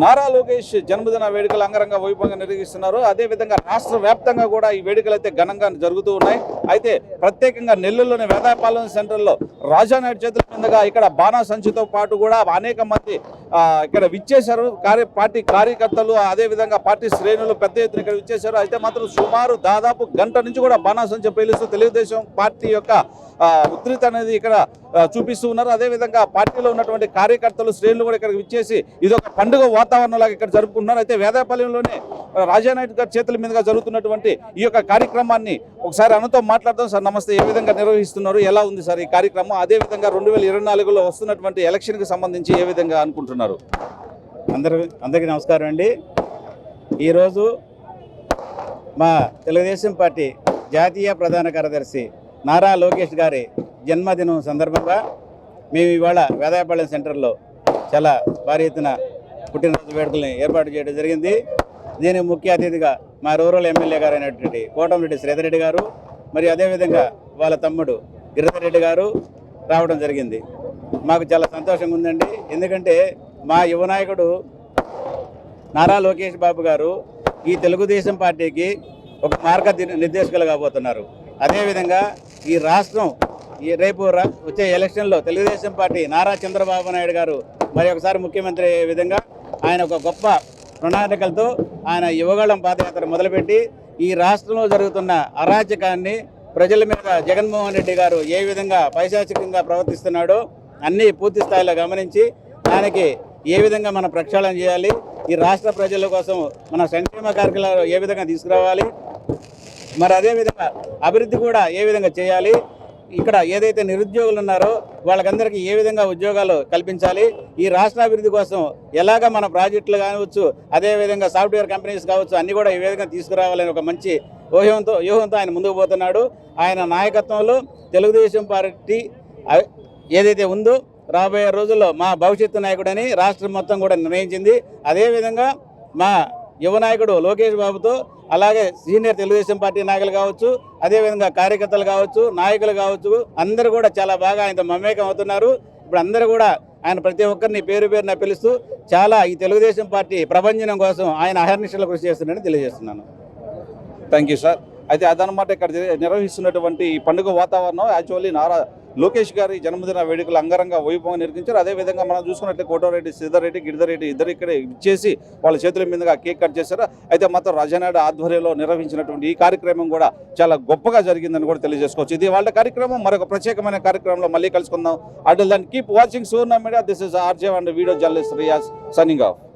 నారా లోకేష్ జన్మదిన వేడుకలు అంగరంగ వైభవంగా నిర్వహిస్తున్నారు. అదేవిధంగా రాష్ట్ర వ్యాప్తంగా కూడా ఈ వేడుకలు అయితే ఘనంగా జరుగుతూ ఉన్నాయి. అయితే ప్రత్యేకంగా నెల్లూరులోని వేదాయపాలెం సెంటర్లో రాజానాయుడు చేతుల మీదుగా ఇక్కడ బాణా సంచితో పాటు కూడా అనేక మంది ఇక్కడ విచ్చేశారు. కార్య పార్టీ కార్యకర్తలు అదేవిధంగా పార్టీ శ్రేణులు పెద్ద ఎత్తున ఇక్కడ విచ్చేశారు. అయితే మాత్రం సుమారు దాదాపు గంట నుంచి కూడా బాణా సంచి పేలుస్తూ తెలుగుదేశం పార్టీ యొక్క ఆ, ఉధృతి అనేది ఇక్కడ చూపిస్తూ ఉన్నారు. అదేవిధంగా పార్టీలో ఉన్నటువంటి కార్యకర్తలు శ్రేణులు కూడా ఇక్కడికి విచ్చేసి ఇది ఒక పండుగ వాతావరణంలాగా ఇక్కడ జరుపుకుంటున్నారు. అయితే వేదాపాలెంలోనే రాజానాయుడు గారి చేతుల మీదుగా జరుగుతున్నటువంటి ఈ యొక్క కార్యక్రమాన్ని ఒకసారి అన్నతో మాట్లాడదాం. సార్ నమస్తే. ఏ విధంగా నిర్వహిస్తున్నారు? ఎలా ఉంది సార్ ఈ కార్యక్రమం? అదేవిధంగా రెండు వేల ఇరవై నాలుగులో వస్తున్నటువంటి ఎలక్షన్కి సంబంధించి ఏ విధంగా అనుకుంటున్నారు? అందరూ అందరికీ నమస్కారం అండి. ఈరోజు మా తెలుగుదేశం పార్టీ జాతీయ ప్రధాన కార్యదర్శి నారా లోకేష్ గారి జన్మదినం సందర్భంగా మేము ఇవాళ వేదాయపాలెం సెంటర్లో చాలా భారీ ఎత్తున పుట్టినరోజు వేడుకల్ని ఏర్పాటు చేయడం జరిగింది. దీనికి ముఖ్య అతిథిగా మా రూరల్ ఎమ్మెల్యే గారు అయినటువంటి కోటంరెడ్డి శ్రీధరెడ్డి గారు మరియు అదేవిధంగా వాళ్ళ తమ్ముడు గిరిధరెడ్డి గారు రావడం జరిగింది. మాకు చాలా సంతోషంగా ఉందండి. ఎందుకంటే మా యువ నాయకుడు నారా లోకేష్ బాబు గారు ఈ తెలుగుదేశం పార్టీకి ఒక మార్గ నిర్దేశకులు కాబోతున్నారు. అదేవిధంగా ఈ రాష్ట్రం ఈ రేపు వచ్చే ఎలక్షన్లో తెలుగుదేశం పార్టీ నారా చంద్రబాబు నాయుడు గారు మరి ఒకసారి ముఖ్యమంత్రి అయ్యే విధంగా ఆయన ఒక గొప్ప ప్రణాళికలతో ఆయన యువగళం పాదయాత్ర మొదలుపెట్టి ఈ రాష్ట్రంలో జరుగుతున్న అరాచకాన్ని ప్రజల మీద జగన్మోహన్ రెడ్డి గారు ఏ విధంగా పైశాచికంగా ప్రవర్తిస్తున్నాడో అన్నీ పూర్తి స్థాయిలో గమనించి దానికి ఏ విధంగా మనం ప్రక్షాళన చేయాలి ఈ రాష్ట్ర ప్రజల కోసం మన సంక్షేమ కార్యక్రమాలు ఏ విధంగా తీసుకురావాలి మరి అదేవిధంగా అభివృద్ధి కూడా ఏ విధంగా చేయాలి? ఇక్కడ ఏదైతే నిరుద్యోగులు ఉన్నారో వాళ్ళకందరికీ ఏ విధంగా ఉద్యోగాలు కల్పించాలి? ఈ రాష్ట్ర అభివృద్ధి కోసం ఎలాగ మన ప్రాజెక్టులు కావచ్చు అదేవిధంగా సాఫ్ట్వేర్ కంపెనీస్ కావచ్చు అన్నీ కూడా ఈ విధంగా తీసుకురావాలని ఒక మంచి వ్యూహంతో వ్యూహంతో ఆయన ముందుకు పోతున్నాడు. ఆయన నాయకత్వంలో తెలుగుదేశం పార్టీ ఏదైతే ఉందో రాబోయే రోజుల్లో మా భవిష్యత్తు నాయకుడని రాష్ట్రం మొత్తం కూడా నిర్ణయించింది. అదేవిధంగా మా యువ నాయకుడు లోకేష్ బాబుతో అలాగే సీనియర్ తెలుగుదేశం పార్టీ నాయకులు కావచ్చు అదేవిధంగా కార్యకర్తలు కావచ్చు నాయకులు కావచ్చు అందరూ కూడా చాలా బాగా ఆయనతో మమేకం అవుతున్నారు. ఇప్పుడు అందరూ కూడా ఆయన ప్రతి ఒక్కరిని పేరు పేరున పిలుస్తూ చాలా ఈ తెలుగుదేశం పార్టీ ప్రభంజనం కోసం ఆయన అహర్నిశలు కృషి చేస్తున్నాడని తెలియజేస్తున్నాను. థ్యాంక్ యూ సార్ అయితే అదనమాట ఇక్కడ నిర్వహిస్తున్నటువంటి ఈ పండుగ వాతావరణం యాక్చువల్లీ నారా లోకేష్ గారి జన్మదిన వేడుకలు అంగరంగ వైభవం నిర్వహించారు. అదేవిధంగా మనం చూసుకున్నట్లయితే కోటారెడ్డి శ్రీధర్రెడ్డి గిరిధర్రెడ్డి ఇద్దరు ఇక్కడ ఇచ్చేసి వాళ్ళ చేతుల మీదుగా కేక్ కట్ చేశారు. అయితే మాత్రం రాజానాయుడు ఆధ్వర్యంలో నిర్వహించినటువంటి ఈ కార్యక్రమం కూడా చాలా గొప్పగా జరిగిందని కూడా తెలియజేసుకోవచ్చు. ఇది వాళ్ళ కార్యక్రమం. మరొక ప్రత్యేకమైన కార్యక్రమంలో మళ్ళీ కలుసుకుందాం. అటు దాన్ని keep watching సూర్ణ media this is RJ and video journalist Riyaz signing off